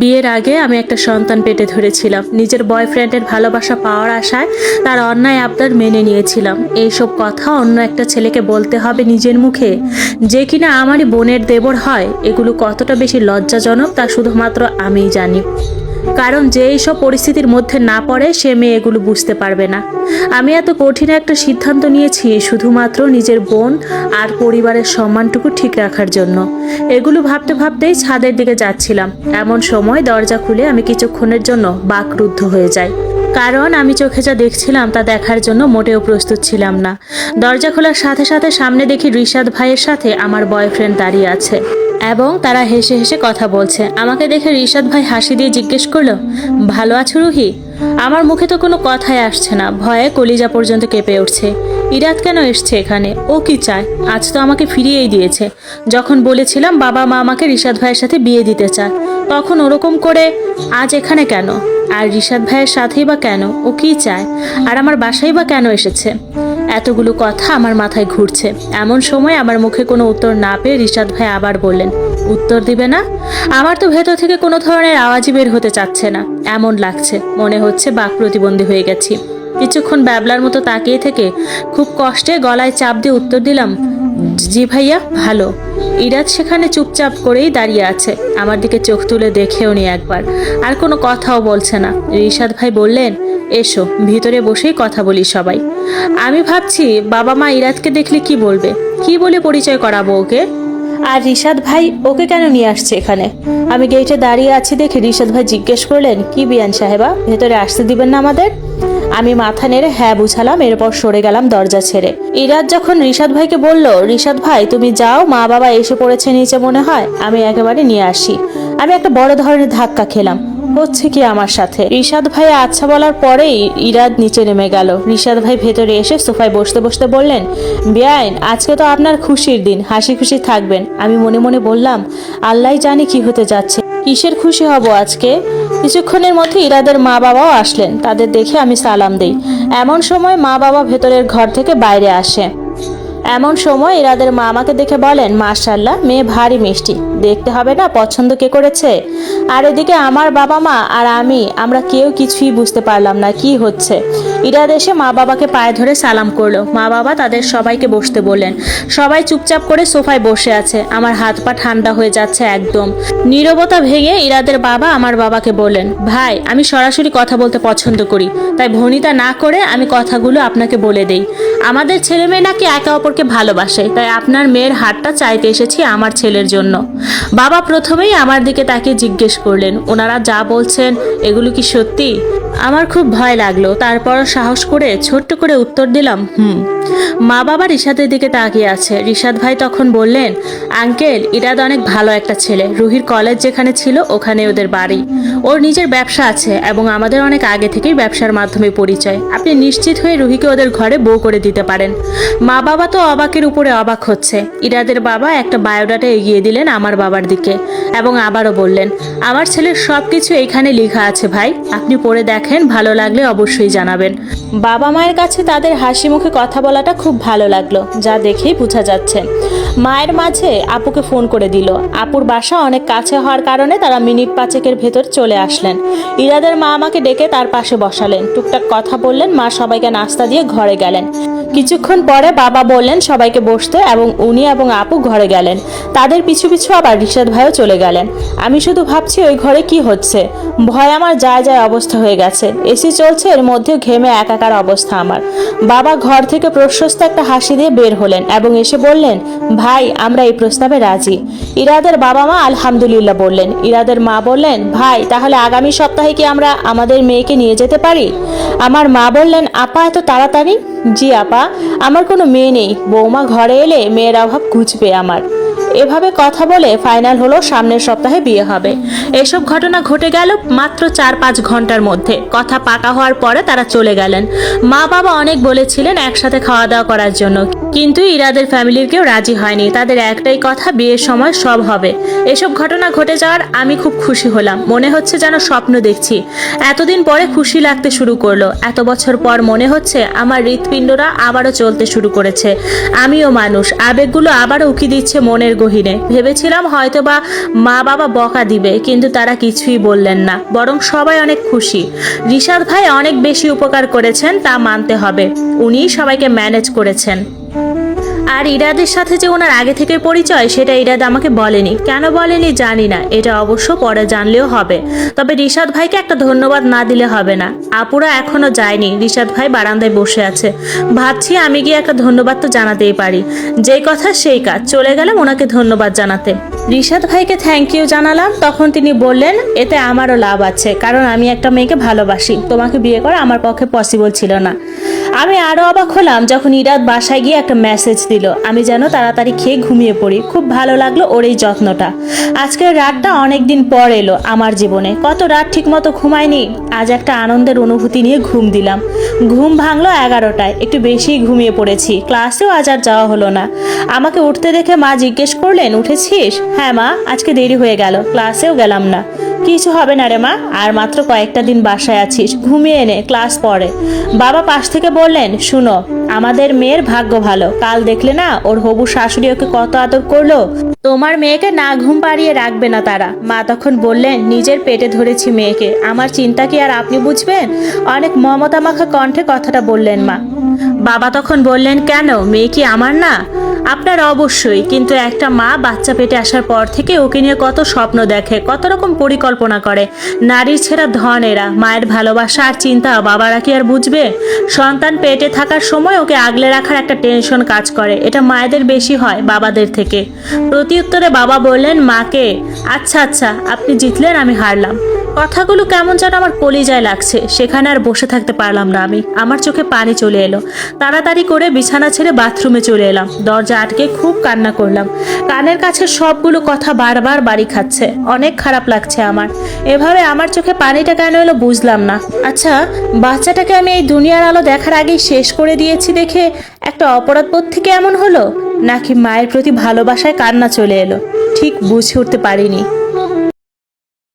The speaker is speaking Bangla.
বিয়ের আগে আমি একটা সন্তান পেটে ধরেছিলাম। নিজের বয়ফ্রেন্ডের ভালোবাসা পাওয়ার আশায় তার অন্যায় আবদার মেনে নিয়েছিলাম। এইসব কথা অন্য একটা ছেলেকে বলতে হবে নিজের মুখে। যে কিনা আমারই বোনের দেবর হয়, এগুলো কতটা বেশি লজ্জাজনক তা শুধুমাত্র আমিই জানি। কারণ যে এইসব পরিস্থিতির মধ্যে না পড়ে, সে মেয়ে এগুলো বুঝতে পারবে না। আমি এত কঠিন একটা সিদ্ধান্ত নিয়েছি শুধুমাত্র নিজের বোন আর পরিবারের সম্মানটুকু ঠিক রাখার জন্য। এগুলো ভাবতে ভাবতেই ছাদের দিকে যাচ্ছিলাম। এমন সময় দরজা খুলে আমি কিছুক্ষণের জন্য বাকরুদ্ধ হয়ে যাই। কারণ আমি চোখে যা দেখছিলাম তা দেখার জন্য মোটেও প্রস্তুত ছিলাম না। দরজা খোলার সাথে সাথে সামনে দেখি রিশাদ ভাইয়ের সাথে আমার বয়ফ্রেন্ড দাঁড়িয়ে আছে এবং তারা হেসে হেসে কথা বলছে। আমাকে দেখে রিশাদ ভাই হাসি দিয়ে জিজ্ঞেস করল, ভালো আছো রুহি? আমার মুখে তো কোনো কথাই আসছে না। ভয়ে কলিজা পর্যন্ত কেঁপে উঠছে। ইরাত কেন এসছে এখানে? ও কি চায়? আজ তো আমাকে ফিরিয়েই দিয়েছে। যখন বলেছিলাম বাবা মা আমাকে রিশাদ ভাইয়ের সাথে বিয়ে দিতে চায়। তখন ওরকম করে, আজ এখানে কেন? আর রিশাদ ভাইয়ের সাথেই বা কেন? ও কি চায়? আর আমার বাসাই বা কেন এসেছে? এতগুলো কথা আমার মাথায় ঘুরছে। এমন সময় আমার মুখে কোনো উত্তর না পেয়ে রিশাদ ভাই আবার বললেন, উত্তর দিবে না? আমার তো ভেতর থেকে কোনো ধরনের আওয়াজই বের হতে চাচ্ছে না। এমন লাগছে, মনে হচ্ছে বাক প্রতিবন্ধী হয়ে গেছি। কিছুক্ষণ ব্যাবলার মতো তাকিয়ে থেকে খুব কষ্টে গলায় চাপ দিয়ে উত্তর দিলাম জি ভাইয়া, ভালো। ইরাজ সেখানে চুপচাপ করেই দাঁড়িয়ে আছে। আমার দিকে চোখ তুলে দেখেও নি একবার। আর কোনো কথাও বলছে না। রিশাদ ভাই বললেন, এসো, ভিতরে বসেই কথা বলি সবাই। আমি ভাবছি, বাবা মা ইরাজকে দেখলে কি বলবে? কি বলে পরিচয় করাবো ওকে? আর রিশাদ ভাই ওকে কেন নিয়ে আসছে এখানে? আমি গেটে দাঁড়িয়ে আছি দেখে রিশাদ ভাই জিজ্ঞেস করলেন, কি বিয়ান সাহেবা, ভেতরে আসতে দিবেন না আমাদের? আমি মাথা নেড়ে হ্যাঁ বুঝালাম, এরপর সরে গেলাম দরজা ছেড়ে। ইরাজ যখন রিশাদ ভাইকে বলল, রিশাদ ভাই, তুমি যাও মা বাবা এসে পড়েছে নিচে মনে হয়, আমি একেবারে নিয়ে আসি। আমি একটা বড় ধরনের ধাক্কা খেলাম। হচ্ছে কি আমার সাথে? রিশাদ ভাই আচ্ছা বলার পরেই ইরাদ নিচে নেমে গেল। রিশাদ ভাই ভেতরে এসে সোফায় বসতে বসতে বললেন, বেআইন, আজকে তো আপনার খুশির দিন, হাসি খুশি থাকবেন। আমি মনে মনে বললাম আল্লাহ জানি কি হতে যাচ্ছে। কিসের খুশি হব আজকে? কিছুক্ষণের মধ্যে ইরাদের মা বাবাও আসলেন। তাদের দেখে আমি সালাম দেই। এমন সময় মা বাবা ভেতরের ঘর থেকে বাইরে আসে। এমন সময় ইরাদের মা আমাকে দেখে বলেন মাশাল্লাহ মেয়ে ভারী মিষ্টি। দেখতে হবে না, পছন্দ কে করেছে? আর এদিকে আমার বাবা মা আর আমি, আমরা কেউ কিছুই বুঝতে পারলাম না, কি হচ্ছে? ইরাদ এসে মা বাবাকে পায়ে ধরে সালাম করল। মা বাবা তাদের সবাইকে বসতে বললেন। সবাই চুপচাপ করে সোফায় বসে আছে। আমার হাত পা ঠান্ডা হয়ে যাচ্ছে একদম। নীরবতা ভেঙে ইরাদের বাবা আমার বাবাকে বললেন, ভাই, আমি সরাসরি কথা বলতে পছন্দ করি। তাই ভনিতা না করে আমি কথাগুলো আপনাকে বলে দেই। আমাদের ছেলে মেয়ে নাকি একে অপরকে ভালোবাসে, তাই আপনার মেয়ের হাতটা চাইতে এসেছি আমার ছেলের জন্য। বাবা প্রথমেই আমার দিকে তাকে জিজ্ঞেস করলেন, ওনারা যা বলছেন, এগুলো কি সত্যি? আমার খুব ভয় লাগল। তারপর সাহস করে ছোট্ট করে উত্তর দিলাম, হুম। মা বাবা রিশাদের দিকে তাকিয়ে আছে। রিশাদ ভাই তখন বললেন, আঙ্কেল, ইরাদ অনেক ভালো একটা ছেলে। রুহির কলেজ যেখানে ছিল, ওখানে ওদের বাড়ি। ওর নিজের ব্যবসা আছে এবং আমাদের অনেক আগে থেকেই ব্যবসার মাধ্যমে পরিচয়। আপনি নিশ্চিত হয়ে রুহিকে ওদের ঘরে বউ করে দিতে পারেন। মা বাবা তো অবাকের উপরে অবাক হচ্ছে। ইরাদের বাবা একটা বায়োডাটা এগিয়ে দিলেন আমার বাবার দিকে এবং আবারও বললেন, আমার ছেলের সব কিছু এখানে লেখা আছে ভাই। আপনি পড়ে দেখেন, ভালো লাগলে অবশ্যই জানাবেন। বাবা মায়ের কাছে তাদের হাসি মুখে কথা বলাটা খুব ভালো লাগল, যা দেখেই বোঝা যাচ্ছে। মায়ের মাঝে আপুকে ফোন করে দিল। আপুর বাসা অনেক কাছে হওয়ার কারণে তারা মিনিট পাঁচেকের ভেতর চলে আসলেন। ইরাদের মা আমাকে ডেকে তার পাশে বসালেন। টুকটাক কথা বললেন, মা সবাইকে নাস্তা দিয়ে ঘরে গেলেন। কিছুক্ষণ পরে বাবা বললেন, সবাইকে বসতে এবং উনি এবং আপু ঘরে গেলেন। তাদের পিছু পিছু আবার রিশাদ ভাইও চলে গেলেন। আমি শুধু ভাবছি ওই ঘরে কি হচ্ছে। ভয় আমার যায় যায় অবস্থা হয়ে গেছে। এসি চলছে, এর মধ্যে ঘেমে একাকার অবস্থা আমার। বাবা ঘর থেকে প্রশস্ত একটা হাসি দিয়ে বের হলেন এবং এসে বললেন, ভাই, আমরা এই প্রস্তাবে রাজি। ইরাদের বাবা মা আলহামদুলিল্লাহ বললেন। ইরাদের মা বললেন, ভাই, তাহলে আগামী সপ্তাহে কি আমরা আমাদের মেয়েকে নিয়ে যেতে পারি? আমার মা বললেন, আপা, এত তাড়াতাড়ি? জি, আপা, আমার কোনো মেয়ে নেই। বৌমা ঘরে এলে মেয়ের অভাব ঘুচবে আমার। এভাবে কথা বলে ফাইনাল হলো সামনের সপ্তাহে বিয়ে হবে। এসব ঘটনা ঘটে গেল মাত্র চার পাঁচ ঘণ্টার মধ্যে। কথা পাকা হওয়ার পরে তারা চলে গেলেন। মা বাবা অনেক বলেছিলেন একসাথে খাওয়া দাওয়া করার জন্য। কিন্তু ইরাদের ফ্যামিলির কেউ রাজি হয়নি। তাদের একটাই কথা, বিয়ের সময় সব হবে। এসব ঘটনা ঘটে যাওয়ার আমি খুব খুশি হলাম। মনে হচ্ছে যেন স্বপ্ন দেখছি। এতদিন পরে খুশি লাগতে শুরু করল। এত বছর পর মনে হচ্ছে আমার হৃৎপিণ্ডরা আবারও চলতে শুরু করেছে। আমিও মানুষ। আবেগগুলো আবারও উকি দিচ্ছে মনের গহিনে ভেবেছিলাম হয়তো বা মা বাবা বকা দিবে, কিন্তু তারা কিছুই বললেন না, বরং সবাই অনেক খুশি। ঋষাদ ভাই অনেক বেশি উপকার করেছেন তা মানতে হবে। উনিই সবাইকে ম্যানেজ করেছেন। আর ইরাদের সাথে যে ওনার আগে থেকে পরিচয়, সেটা ইরাদ আমাকে বলেনি। কেন বলেনি জানি না, এটা অবশ্য পরে জানলেও হবে। তবে রিশাদ ভাইকে একটা ধন্যবাদ না দিলে হবে না। আপুরা এখনও যায়নি, রিশাদ ভাই বারান্দায় বসে আছে। ভাবছি আমি গিয়ে একটা ধন্যবাদ তো জানাতেই পারি। যে কথা সেই কাজ, চলে গেলাম ওনাকে ধন্যবাদ জানাতে। রিশাদ ভাইকে থ্যাংক ইউ জানালাম, তখন তিনি বললেন, এতে আমারও লাভ আছে, কারণ আমি একটা মেয়েকে ভালোবাসি। তোমাকে বিয়ে করা আমার পক্ষে পসিবল ছিল না। আমি আরও অবাক হলাম যখন ইরাদ বাসায় গিয়ে একটা মেসেজ দিল। আমি যেন তাড়াতাড়ি খেয়ে ঘুমিয়ে পড়ি। খুব ভালো লাগল ওর এই যত্নটা। আজকের রাতটা অনেক দিন পর এলো আমার জীবনে। কত রাত ঠিকমতো ঘুমায়নি, আজ একটা আনন্দের অনুভূতি নিয়ে ঘুম দিলাম। ঘুম ভাঙলো এগারোটায়, একটু বেশি ঘুমিয়ে পড়েছি। ক্লাসেও আজ আর যাওয়া হলো না। আমাকে উঠতে দেখে মা জিজ্ঞেস করলেন, উঠেছিস? হ্যাঁ মা, আজকে দেরি হয়ে গেল, ক্লাসেও গেলাম না। কিছু হবে না রে মা, আর মাত্র কয়েকটা দিন বাসায় আছিস, ঘুমিয়ে এনে ক্লাস পড়ে। বাবা পাশ থেকে বললেন, শুনো, আমাদের মেয়ের ভাগ্য ভালো। কাল দেখলে না, ওর হবু শাশুড়ি ওকে কত আদর করল? তোমার মেয়েকে না ঘুম পাড়িয়ে রাখবে না তারা। মা তখন বললেন, নিজের পেটে ধরেছি মেয়েকে। আমার চিন্তা কি আর আপনি বুঝবেন? অনেক মমতা মাখা কণ্ঠে কথাটা বললেন মা। বাবা তখন বললেন, কেন? মেয়ে কি আমার না? আপনার অবশ্যই, কিন্তু একটা মা বাচ্চা পেটে আসার পর থেকে ওকে নিয়ে কত স্বপ্ন দেখে, কত রকম পরিকল্পনা করে। নারীর ছেঁড়া ধন এরা, মায়ের ভালোবাসা আর চিন্তা, বাবারা কি আর বুঝবে? সন্তান পেটে থাকার সময় ওকে আগলে রাখার একটা টেনশন কাজ করে, এটা মায়েদের বেশি হয়, বাবাদের থেকে। প্রতি উত্তরে বাবা বললেন, মাকে আচ্ছা আচ্ছা আপনি জিতলেন, আমি হারলাম। কথাগুলো কেমন যেন আমার কলিজায় লাগছে, সেখানে আর বসে থাকতে পারলাম না আমি। আমার চোখে পানি চলে এলো। তাড়াতাড়ি করে বিছানা ছেড়ে বাথরুমে চলে এলাম। দরজা আটকে খুব কান্না করলাম। কানের কাছে সবগুলো কথা বারবার বাড়ি খাচ্ছে। অনেক খারাপ লাগছে আমার। এভাবে আমার চোখে পানিটা কেন এলো বুঝলাম না। আচ্ছা বাচ্চাটাকে আমি এই দুনিয়ার আলো দেখার আগেই শেষ করে দিয়েছি দেখে একটা অপরাধবোধ থেকে এমন হলো? নাকি মায়ের প্রতি ভালোবাসায় কান্না চলে এলো? ঠিক বুঝে উঠতে পারিনি।